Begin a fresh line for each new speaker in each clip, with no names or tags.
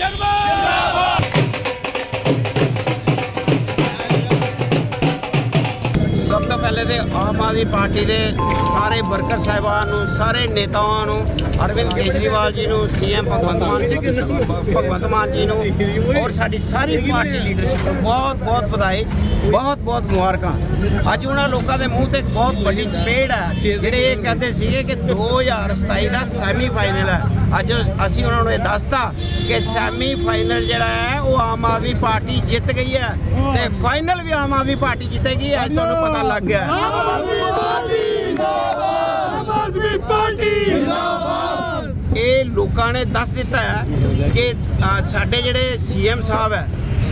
ਸ਼ਰਮਾ! ਸਭ ਤੋਂ ਪਹਿਲੇ ਤੇ ਆਮ ਆਦਮੀ ਪਾਰਟੀ ਦੇ ਸਾਰੇ ਵਰਕਰ ਸਾਹਿਬਾਨ ਨੂੰ, ਸਾਰੇ ਨੇਤਾਵਾਂ ਨੂੰ, ਅਰਵਿੰਦ ਕੇਜਰੀਵਾਲ ਜੀ ਨੂੰ ਸੀਐਮ ਭਗਵੰਤ ਮਾਨ ਜੀ ਭਗਵੰਤ ਮਾਨ ਜੀ ਨੂੰ ਔਰ ਸਾਡੀ ਸਾਰੀ ਪਾਰਟੀ ਲੀਡਰਸ਼ਿਪ ਨੂੰ ਬਹੁਤ ਬਹੁਤ ਵਧਾਈ ਬਹੁਤ ਬਹੁਤ ਮੁਬਾਰਕਾਂ। ਅੱਜ ਉਹਨਾਂ ਲੋਕਾਂ ਦੇ ਮੂੰਹ ਤੇ ਬਹੁਤ ਵੱਡੀ ਚਪੇੜ ਹੈ। ਜਿਹੜੇ ਇਹ ਕਹਿੰਦੇ ਸੀਗੇ ਕਿ 2027 ਦਾ ਸੈਮੀ ਫਾਈਨਲ ਹੈ। ਅੱਜ ਅਸੀਂ ਉਹਨਾਂ ਨੂੰ ਇਹ ਦੱਸਤਾ ਕਿ ਸੈਮੀ ਫਾਈਨਲ ਜਿਹੜਾ ਹੈ, ਉਹ ਆਮ ਆਦਮੀ ਪਾਰਟੀ ਜਿੱਤ ਗਈ ਹੈ ਤੇ ਫਾਈਨਲ ਵੀ ਆਮ ਆਦਮੀ ਪਾਰਟੀ ਜਿੱਤੇਗੀ ਅੱਜ ਤੁਹਾਨੂੰ ਪਤਾ ਲੱਗ ਗਿਆ ਹੈ। ਇਹ ਲੋਕਾਂ ਨੇ ਦੱਸ ਦਿੱਤਾ ਹੈ ਕਿ ਸਾਡੇ ਜਿਹੜੇ ਸੀਐਮ ਸਾਹਿਬ ਹੈ,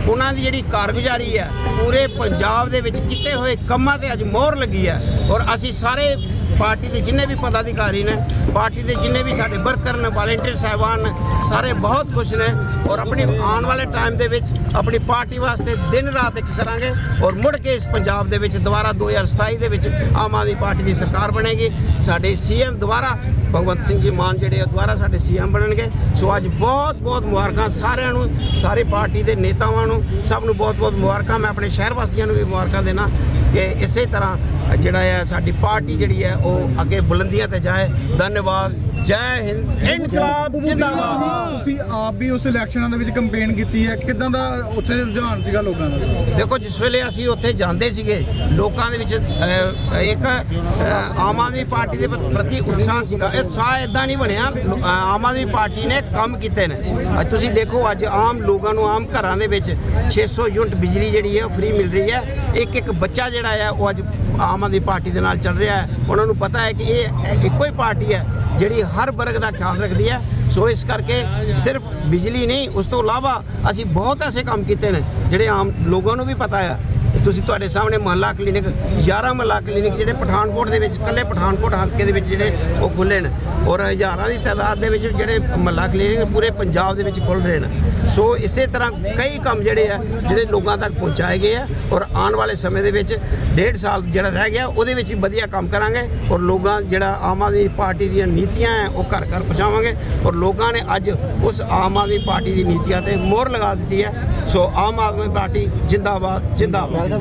ਉਹਨਾਂ ਦੀ ਜਿਹੜੀ ਕਾਰਗੁਜ਼ਾਰੀ ਹੈ, ਪੂਰੇ ਪੰਜਾਬ ਦੇ ਵਿੱਚ ਕੀਤੇ ਹੋਏ ਕੰਮਾਂ ਤੇ ਅੱਜ ਮੋਹਰ ਲੱਗੀ ਹੈ ਔਰ ਅਸੀਂ ਸਾਰੇ ਪਾਰਟੀ ਦੇ ਜਿੰਨੇ ਵੀ ਪਦਾਧਿਕਾਰੀ ਨੇ ਪਾਰਟੀ ਦੇ ਜਿੰਨੇ ਵੀ ਸਾਡੇ ਵਰਕਰ ਨੇ, ਵਾਲੰਟੀਅਰ ਸਾਹਿਬਾਨ ਨੇ, ਸਾਰੇ ਬਹੁਤ ਖੁਸ਼ ਨੇ ਔਰ ਆਪਣੀ ਆਉਣ ਵਾਲੇ ਟਾਈਮ ਦੇ ਵਿੱਚ ਆਪਣੀ ਪਾਰਟੀ ਵਾਸਤੇ ਦਿਨ ਰਾਤ ਇੱਕ ਕਰਾਂਗੇ ਔਰ ਮੁੜ ਕੇ ਇਸ ਪੰਜਾਬ ਦੇ ਵਿੱਚ ਦੁਬਾਰਾ 2027 ਦੇ ਵਿੱਚ ਆਮ ਆਦਮੀ ਪਾਰਟੀ ਦੀ ਸਰਕਾਰ ਬਣੇਗੀ। ਸਾਡੇ ਸੀਐਮ ਦੁਬਾਰਾ, ਭਗਵੰਤ ਸਿੰਘ ਜੀ ਮਾਨ ਜਿਹੜੇ ਆ, ਦੁਬਾਰਾ ਸਾਡੇ ਸੀਐਮ ਬਣਨਗੇ। ਸੋ ਅੱਜ ਬਹੁਤ ਬਹੁਤ ਮੁਬਾਰਕਾਂ ਸਾਰਿਆਂ ਨੂੰ, ਸਾਰੇ ਪਾਰਟੀ ਦੇ ਨੇਤਾਵਾਂ ਨੂੰ, ਸਭ ਨੂੰ ਬਹੁਤ ਬਹੁਤ ਮੁਬਾਰਕਾਂ। ਮੈਂ ਆਪਣੇ ਸ਼ਹਿਰ ਵਾਸੀਆਂ ਨੂੰ ਵੀ ਮੁਬਾਰਕਾਂ ਦੇਣਾ ਕਿ ਇਸੇ ਤਰ੍ਹਾਂ ਜਿਹੜਾ ਹੈ ਸਾਡੀ ਪਾਰਟੀ ਜਿਹੜੀ ਹੈ ਉਹ ਅੱਗੇ ਬੁਲੰਦੀਆਂ ਤੇ ਜਾਏ ਧੰਨ বাঘ ਜੈ ਹਿੰਦ ਇਨਕਲਾਬ ਜਿੰਦਾਬਾਦ।
ਤੁਸੀਂ ਆਪ ਵੀ ਉਸ ਇਲੈਕਸ਼ਨਾਂ ਦੇ ਵਿੱਚ ਕੰਪੇਨ ਕੀਤੀ ਹੈ। ਕਿਦਾਂ ਦਾ ਉੱਥੇ ਰੁਝਾਨ ਸੀਗਾ ਲੋਕਾਂ ਦਾ?
ਦੇਖੋ ਜਿਸ ਵੇਲੇ ਅਸੀਂ ਉੱਥੇ ਜਾਂਦੇ ਸੀਗੇ ਲੋਕਾਂ ਦੇ ਵਿੱਚ ਅਹ, ਇੱਕ ਅਹ, ਆਮ ਆਦਮੀ ਪਾਰਟੀ ਦੇ ਪ੍ਰ- ਪ੍ਰਤੀ ਉਤਸ਼ਾਹ ਸੀਗਾ। ਇਹ ਉਤਸ਼ਾਹ ਇਦਾਂ ਨਹੀਂ ਬਣਿਆ। ਲੋ- ਅਹ, ਆਮ ਆਦਮੀ ਪਾਰਟੀ ਨੇ ਕੰਮ ਕੀਤੇ ਨੇ। ਅੱਜ ਤੁਸੀਂ ਦੇਖੋ ਅੱਜ ਆਮ ਲੋਕਾਂ ਨੂੰ ਆਮ ਘਰਾਂ ਦੇ ਵਿੱਚ 600 ਯੂਨਿਟ ਬਿਜਲੀ ਜਿਹੜੀ ਹੈ ਉਹ ਫ੍ਰੀ ਮਿਲ ਰਹੀ ਹੈ। ਇੱਕ ਇੱਕ ਬੱਚਾ ਜਿਹੜਾ ਹੈ ਉਹ ਅੱਜ ਆਮ ਆਦਮੀ ਪਾਰਟੀ ਦੇ ਨਾਲ ਚੱਲ ਰਿਹਾ ਹੈ। ਉਹਨਾਂ ਨੂੰ ਪਤਾ ਹੈ ਕਿ ਇਹ ਇਹ ਇੱਕੋ ਹੀ ਪਾਰਟੀ ਹੈ। ਜਿਹੜੀ ਹਰ ਵਰਗ ਦਾ ਖਿਆਲ ਰੱਖਦੀ ਹੈ। ਸੋ ਇਸ ਕਰਕੇ ਸਿਰਫ ਬਿਜਲੀ ਨਹੀਂ, ਉਸ ਤੋਂ ਇਲਾਵਾ ਅਸੀਂ ਬਹੁਤ ਐਸੇ ਕੰਮ ਕੀਤੇ ਨੇ, ਜਿਹੜੇ ਆਮ ਲੋਕਾਂ ਨੂੰ ਵੀ ਪਤਾ ਹੈ। ਤੁਸੀਂ ਤੁਹਾਡੇ ਸਾਹਮਣੇ ਮਹੱਲਾ ਕਲੀਨਿਕ 11 ਮਹੱਲਾ ਕਲੀਨਿਕ ਜਿਹੜੇ ਪਠਾਨਕੋਟ ਦੇ ਵਿੱਚ, ਇਕੱਲੇ ਪਠਾਨਕੋਟ ਹਲਕੇ ਦੇ ਵਿੱਚ ਜਿਹੜੇ ਉਹ ਖੁੱਲੇ ਨੇ ਔਰ ਹਜ਼ਾਰਾਂ ਦੀ ਤਾਦਾਦ ਦੇ ਵਿੱਚ ਜਿਹੜੇ ਮਹੱਲਾ ਕਲੀਨਿਕ ਪੂਰੇ ਪੰਜਾਬ ਦੇ ਵਿੱਚ ਖੁੱਲ ਰਹੇ ਨੇ। ਸੋ ਇਸੇ ਤਰ੍ਹਾਂ ਕਈ ਕੰਮ ਜਿਹੜੇ ਆ, ਜਿਹੜੇ ਲੋਕਾਂ ਤੱਕ ਪਹੁੰਚਾਏ ਗਏ ਆ ਔਰ ਆਉਣ ਵਾਲੇ ਸਮੇਂ ਦੇ ਵਿੱਚ ਡੇਢ ਸਾਲ ਜਿਹੜਾ ਰਹਿ ਗਿਆ, ਉਹਦੇ ਵਿੱਚ ਵੀ ਵਧੀਆ ਕੰਮ ਕਰਾਂਗੇ ਔਰ ਲੋਕਾਂ ਜਿਹੜਾ ਆਮ ਆਦਮੀ ਪਾਰਟੀ ਦੀਆਂ ਨੀਤੀਆਂ ਹੈ ਉਹ ਘਰ ਘਰ ਪਹੁੰਚਾਵਾਂਗੇ ਔਰ ਲੋਕਾਂ ਨੇ ਅੱਜ ਉਸ ਆਮ ਆਦਮੀ ਪਾਰਟੀ ਦੀ ਨੀਤੀਆਂ ਤੇ ਮੋਹਰ ਲਗਾ ਦਿੱਤੀ ਹੈ। ਸੋ ਆਮ ਆਦਮੀ ਪਾਰਟੀ ਜਿੰਦਾਬਾਦ ਜਿੰਦਾਬਾਦ।